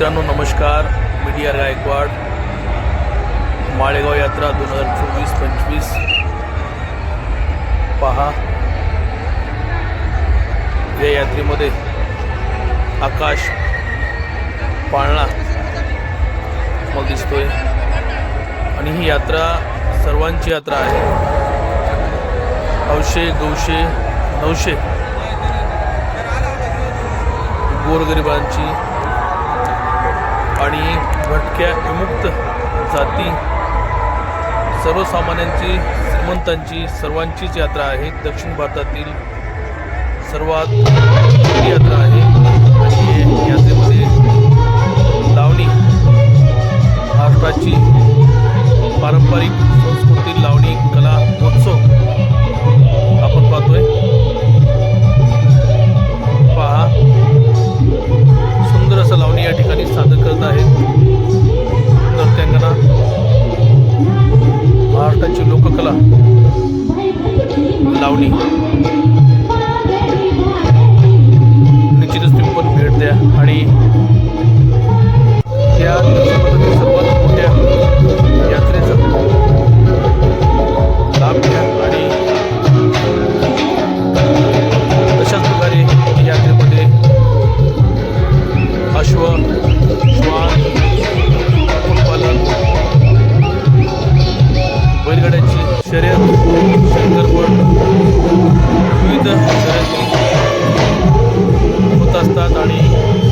मित्रांनो नमस्कार. मीडिया गायकवाड. माळेगाव यात्रा दोन हजार चोवीस पंचवीस. पहा. या यात्रेमध्ये आकाश पाळणा मग दिसतोय. आणि ही यात्रा सर्वांची यात्रा आहे. अवशे गौशे नऊशे गोरगरिबांची आणि भटक्या विमुक्त जाती सर्वसामान्यांची श्रीमंतांची सर्वांचीच यात्रा आहे. दक्षिण भारतातील सर्वात मोठी यात्रा आहे. आणि यात्रेमध्ये लावणी महाराष्ट्राची पारंपरिक संस्कृती लावणी कला महोत्सव महाराष्ट्राची लोककला. लावणी. निश्चितच तुम्ही पण भेट द्या आणि या सर्वात मोठ्या यात्रेचा लाभ आणि प्रकारे यात्रेमध्ये अश्व संदर्भ विविध होत असतात आणि